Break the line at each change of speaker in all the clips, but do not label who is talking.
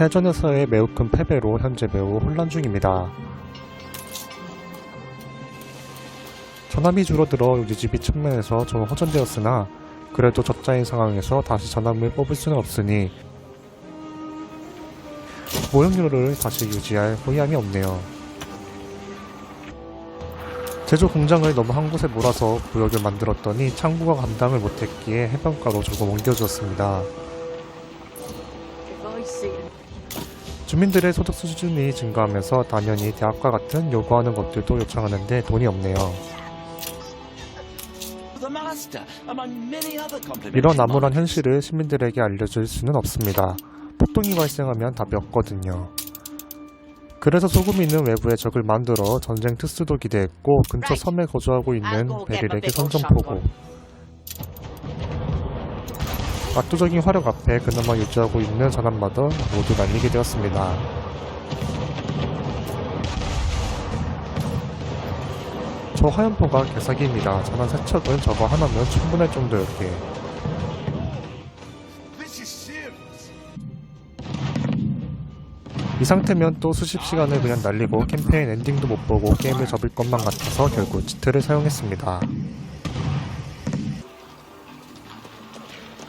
해전에서의 매우 큰 패배로 현재 매우 혼란 중입니다. 전함이 줄어들어 유지비 측면에서 좀 허전되었으나 그래도 적자인 상황에서 다시 전함을 뽑을 수는 없으니 모형률을 다시 유지할 호의함이 없네요. 제조 공장을 너무 한 곳에 몰아서 구역을 만들었더니 창구가 감당을 못했기에 해변가로 조금 옮겨주었습니다. 주민들의 소득 수준이 증가하면서 당연히 대학과 같은 요구하는 것들도 요청하는데 돈이 없네요. 이런 암울한 현실을 시민들에게 알려줄 수는 없습니다. 폭동이 발생하면 답이 없거든요. 그래서 소금이는 외부에 적을 만들어 전쟁 특수도 기대했고 근처 섬에 거주하고 있는 베릴에게 선전포고 압도적인 화력 앞에 그나마 유지하고 있는 전함마저 모두 날리게 되었습니다. 저 화염포가 개사기입니다. 전한 세척은 저거 하나면 충분할 정도였기에. 이 상태면 또 수십 시간을 그냥 날리고 캠페인 엔딩도 못 보고 게임을 접을 것만 같아서 결국 치트를 사용했습니다.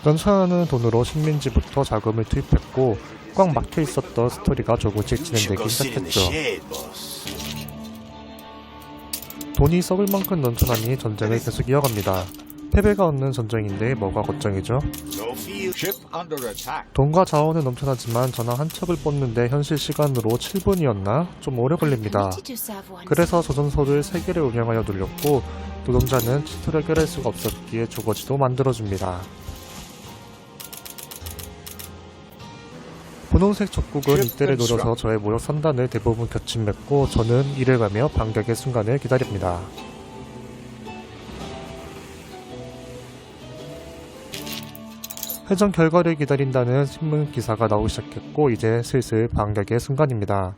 연차하는 돈으로 식민지부터 자금을 투입했고 꽉 막혀 있었던 스토리가 조금씩 진행되기 시작했죠. 돈이 썩을 만큼 넘쳐나니 전쟁을 계속 이어갑니다. 패배가 없는 전쟁인데 뭐가 걱정이죠? 돈과 자원은 넘쳐나지만 전화 한 척을 뽑는데 현실 시간으로 7분이었나? 좀 오래 걸립니다. 그래서 조선소를 3개를 운영하여 돌렸고 노동자는 치토를 해결할 수가 없었기에 주거지도 만들어줍니다. 분홍색 적국은 이때를 노려서 저의 모욕 선단을 대부분 겹친맺고 저는 이를 가며 반격의 순간을 기다립니다. 회전 결과를 기다린다는 신문 기사가 나오기 시작했고 이제 슬슬 반격의 순간입니다.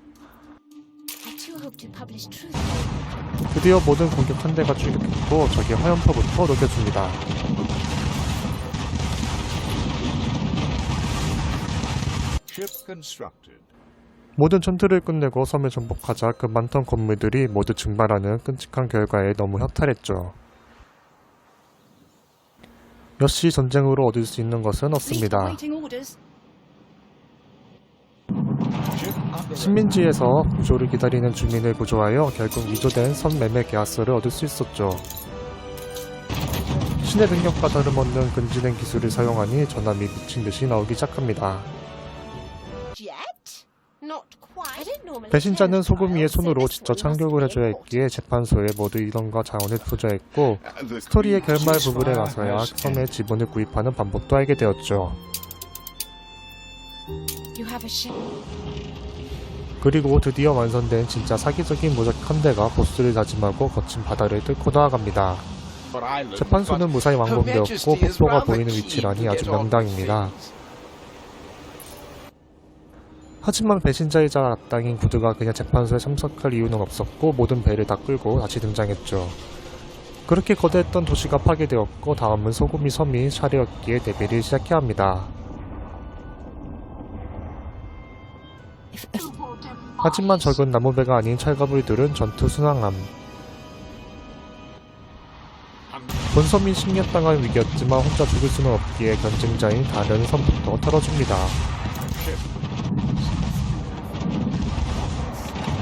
드디어 모든 공격 한 대가 출격했고 적의 화염포부터 녹여줍니다. 모든 전투를 끝내고 섬을 정복하자 그 많던 건물들이 모두 증발하는 끔찍한 결과에 너무 허탈했죠. 역시 전쟁으로 얻을 수 있는 것은 없습니다. 식민지에서 구조를 기다리는 주민을 구조하여 결국 위조된 선 매매 계약서를 얻을 수 있었죠. 신의 능력과 다름없는 근진행 기술을 사용하니 전함이 미친 듯이 나오기 시작합니다. 배신자는 소금 위에 손으로 직접
be
해줘야 했기에 재판소에 모두 이론과 자원을 투자했고 스토리의 결말 부분에
has
섬의 지분을 구입하는 방법도 알게 되었죠. 그리고 드디어 완성된 진짜 사기적인 무적 함대가 보스를 다짐하고 거친 바다를 뚫고 나아갑니다. 재판소는 무사히 완공되었고 폭포가 보이는 위치라니 아주 명당입니다. 하지만 배신자이자 악당인 구드가 그냥 재판소에 참석할 이유는 없었고 모든 배를 다 끌고 다시 등장했죠. 그렇게 거대했던 도시가 파괴되었고 다음은 소금이 섬인 샤르였기에 데뷔를 시작해야 합니다. 하지만 적은 나무배가 아닌 철가불들은 전투 순항함. 본섬이 침략당할 위기였지만 혼자 죽을 수는 없기에 견증자인 다른 섬부터 털어줍니다.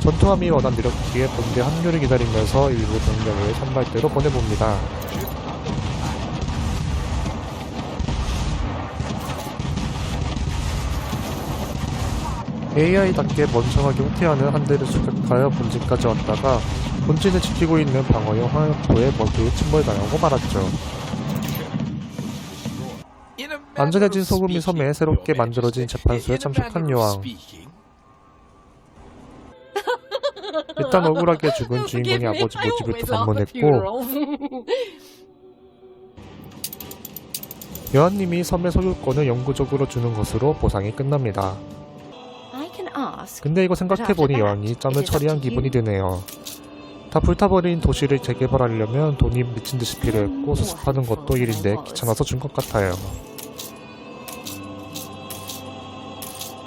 전투함이 워낙 느렸기에 본대 합류를 기다리면서 일부 병력을 선발대로 보내봅니다. AI답게 멍청하게 후퇴하는 한 대를 추격하여 본진까지 왔다가 본진을 지키고 있는 방어용 화염포에 모두 침몰당하고 말았죠. 안전해진 소금이 섬에 새롭게 만들어진 재판소에 참석한 여왕. 일단 억울하게 죽은
me.
아버지 모집을 방문했고
funerals.
여왕님이 섬의 소유권을 영구적으로 주는 것으로 보상이 끝납니다. 근데 이거 생각해보니 여왕이 짬을 처리한 기분이 드네요. 다 불타버린 도시를 재개발하려면 돈이 미친듯이 필요했고 수습하는 것도 일인데 귀찮아서 준 것 같아요.